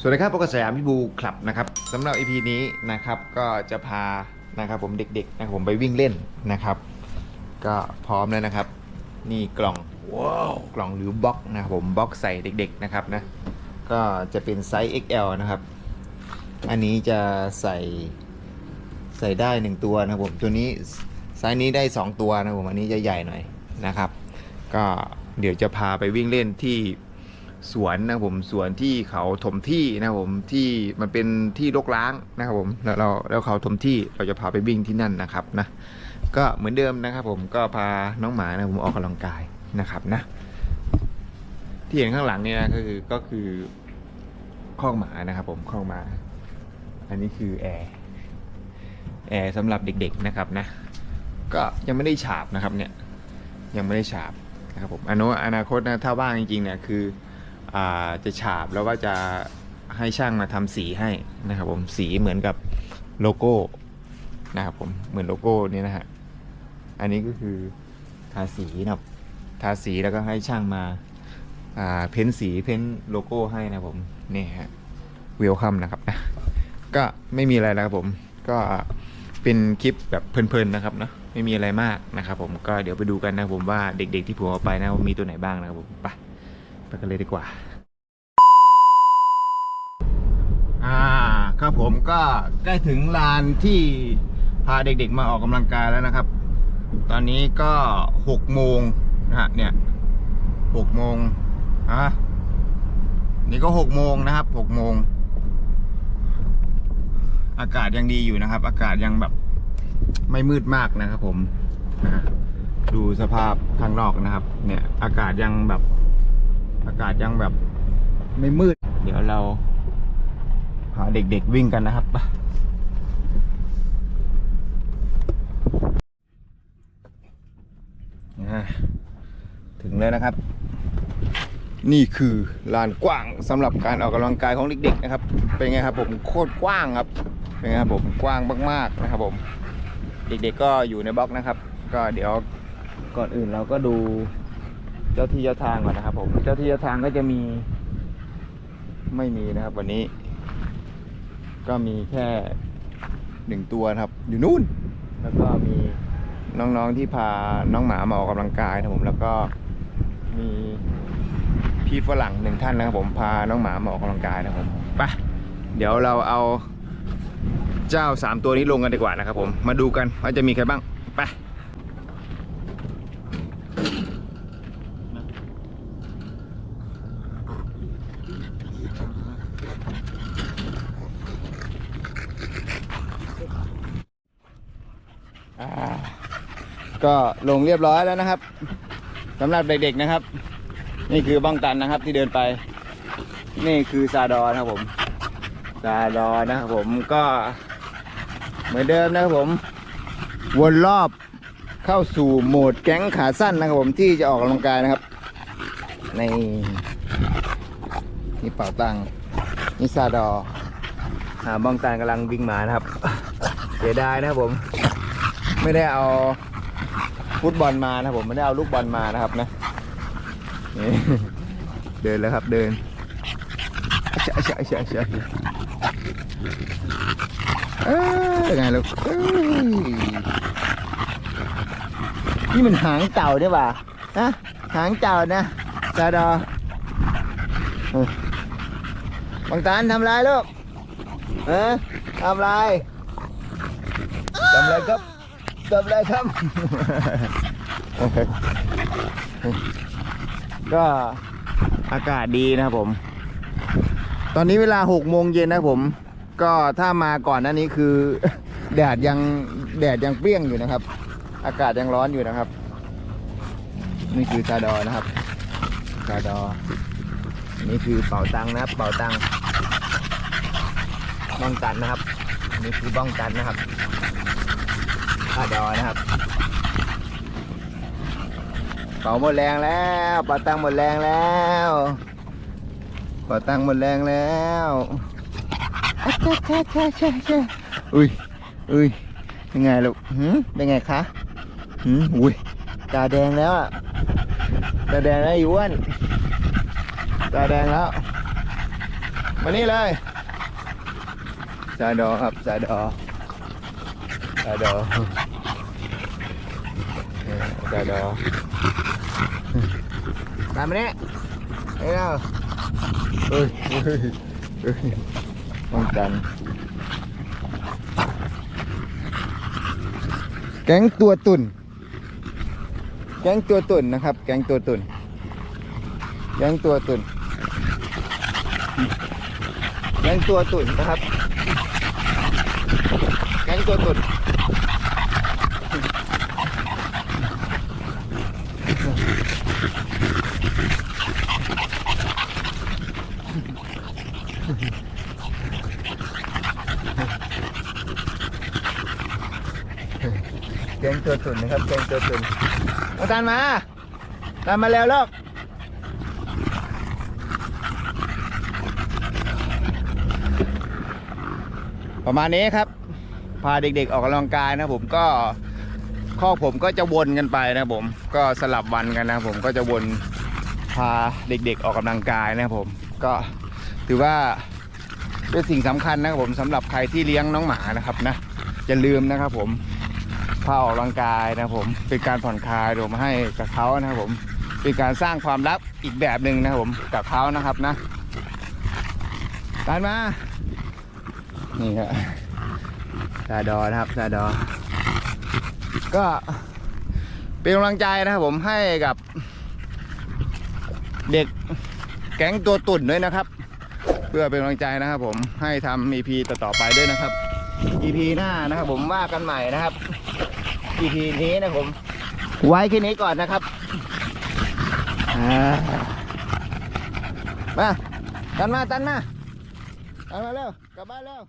สวัสดีครับปกติสยามพี่บูคลับนะครับสำหรับ EP นี้นะครับก็จะพานะครับผมเด็กๆนะครับผมไปวิ่งเล่นนะครับ ก็พร้อมแล้วนะครับ นี่กล่องว้าวกล่องหรือบล็อกนะครับผมบล็อกใส่เด็กๆนะครับนะก็จะเป็นไซส์ XL นะครับ อันนี้จะใส่ใส่ได้หนึ่งตัวนะครับผมตัวนี้ไซส์นี้ได้สองตัวนะครับผมอันนี้จะใหญ่หน่อยนะครับ ก็เดี๋ยวจะพาไปวิ่งเล่นที่ สวนนะผมสวนที่เขาถมที่นะผมที่มันเป็นที่รกร้างนะครับผมแล้วเราแล้วเขาถมที่เราจะพาไปวิ่งที่นั่นนะครับนะก็เหมือนเดิมนะครับผมก็พาน้องหมานะผมออกกำลังกายนะครับนะ ที่เห็นข้างหลังเนี่ยก็คือก็คือข้อกหมานะครับผมข้อกหมา อันนี้คือแอร์แอร์สำหรับเด็กๆนะครับนะ ก็ยังไม่ได้ฉาบนะครับเนี่ยยังไม่ได้ฉาบนะครับผมอนาอนาคตนะถ้าว่างจริงๆเนี่ยคือ จะฉาบแล้วก็จะให้ช่างมาทำสีให้นะครับผมสีเหมือนกับโลโก้นะครับผมเหมือนโลโก้นี้นะฮะอันนี้ก็คือทาสีนะครับทาสีแล้วก็ให้ช่างมาเพ้นสีเพ้นโลโก้ให้นะครับผมนี่ฮะเวลคัมนะครับนะก็ไม่มีอะไรแล้วครับผมก็เป็นคลิปแบบเพลินๆนะครับเนอะไม่มีอะไรมากนะครับผมก็เดี๋ยวไปดูกันนะครับผมว่าเด็กๆที่ผมเอาไปนะมีตัวไหนบ้างนะครับผมไป ไปกันเลยดีกว่า อ่า ครับผมก็ใกล้ถึงลานที่พาเด็กๆมาออกกำลังกายแล้วนะครับ ตอนนี้ก็หกโมงนะฮะเนี่ยหกโมงอะนี่ก็หกโมงนะครับหกโมงอากาศยังดีอยู่นะครับ อากาศยังแบบไม่มืดมากนะครับผมดูสภาพข้างนอกนะครับ เนี่ย อากาศยังแบบ อากาศยังแบบไม่มืด เดี๋ยวเราพาเด็กๆวิ่งกันนะครับไปอ่าถึงแล้วนะครับ นี่คือลานกว้างสำหรับการออกกำลังกายของเด็กๆนะครับ เป็นไงครับผมโคตรกว้างครับ เป็นไงครับผมกว้างมากๆนะครับผม เด็กๆก็อยู่ในบล็อกนะครับ ก็เดี๋ยวก่อนอื่นเราก็ดู เจ้าที่เจ้าทางก่อนนะครับผม เจ้าที่เจ้าทางก็จะมี ไม่มีนะครับ วันนี้ ก็มีแค่หนึ่งตัวนะครับ อยู่นู่น แล้วก็มีน้องๆที่พาน้องหมามาออกกำลังกายนะครับผมแล้วก็มีพี่ฝรั่งหนึ่งท่านนะครับ ผมพาน้องหมามาออกกำลังกายนะครับผมไปเดี๋ยวเราเอาเจ้าสามตัวนี้ลงกันดีกว่านะครับผมมาดูกันว่าจะมีใครบ้างไป อ่าก็ลงเรียบร้อยแล้วนะครับสำหรับเด็กๆนะครับ นี่คือบ้องตันนะครับที่เดินไป นี่คือซาดอนะครับผมซาดอนะครับผมก็เหมือนเดิมนะครับผม วนรอบเข้าสู่โหมดแก๊งขาสั้นนะครับผมที่จะออกกำลังกายนะครับ ในนี่เป่าตังนี่ซาดออ่าบ้องตันกำลังวิ่งมานะครับ เสียดายนะครับผม ไม่ได้เอาฟุตบอลมานะผมไม่ได้เอาลูกบอลมานะครับนะเดินแล้วครับเดินใช่ใช่ใช่ใช่เอ้ยไงลูกนี่มันหางเต่าเนี่ยว่ะฮะหางเต่านะจาดอเออบางตานทำไรลูกเออทำไรทำไรครับ ทำไรครับ ก็อากาศดีนะครับผม ตอนนี้เวลาหกโมงเย็นนะครับผม ก็ถ้ามาก่อนหน้านี้คือ แดดยังแดดยังเปรี้ยงอยู่นะครับ อากาศยังร้อนอยู่นะครับ นี่คือชาดอนะครับชาดออันนี่คือเป่าตังค์นะครับ เป่าตังค์บ้องตันนะครับอันนี่คือบ้องตันนะครับ อาดอนะครับเป่าหมดแรงแล้วป่าตังหมดแรงแล้วป่าตังหมดแรงแล้วอะช่าช่าช่าช่าช่าอุ้ยอุ้ยเป็นไงลูกหืมเป็นไงคะหืมอุ้ยตาแดงแล้วอะตาแดงแล้วอีอ้วนตาแดงแล้วมานี่เลยซาดอครับซาดอซาดอ เออซาดอตามมาเนี่ยเอ้ยเราเฮ้ยเฮ้ยเฮ้ยป้องกันแก๊งตัวตุ่น แก๊งตัวตุ่นนะครับ แก๊งตัวตุ่น แก๊งตัวตุ่น แก๊งตัวตุ่นนะครับ แก๊งตัวตุ่น ตัวตุ่นนะครับแกงตัวตุ่นมาตานมาตามมาแล้วลูกประมาณนี้ครับ พาเด็กๆออกกำลังกายนะผมก็ข้อผมก็จะวนกันไปนะผมก็สลับวันกันนะผมก็จะวนพาเด็กๆออกกำลังกายนะผมก็ถือว่าเป็นสิ่งสำคัญนะครับผมสำหรับใครที่เลี้ยงน้องหมานะครับนะอย่าลืมนะครับผม พาออกกำลังกายนะครับผมเป็นการผ่อนคลายรวมให้กับเขานะครับผมเป็นการสร้างความลับอีกแบบหนึ่งนะครับผมกับเขานะครับนะตามมา นี่ครับซาดอนะครับซาดอ ก็เป็นกำลังใจนะครับผมให้กับเด็กแก๊งตัวตุ่นด้วยนะครับ เพื่อเป็นกำลังใจนะครับผมให้ทำ EP ต่อๆไปด้วยนะครับ EP หน้านะครับผมว่ากันใหม่นะครับ EP นี้นะผม ไว้แค่นี้ก่อนนะครับมาตันมาตันมาตันมาเร็วกลับบ้านเร็ว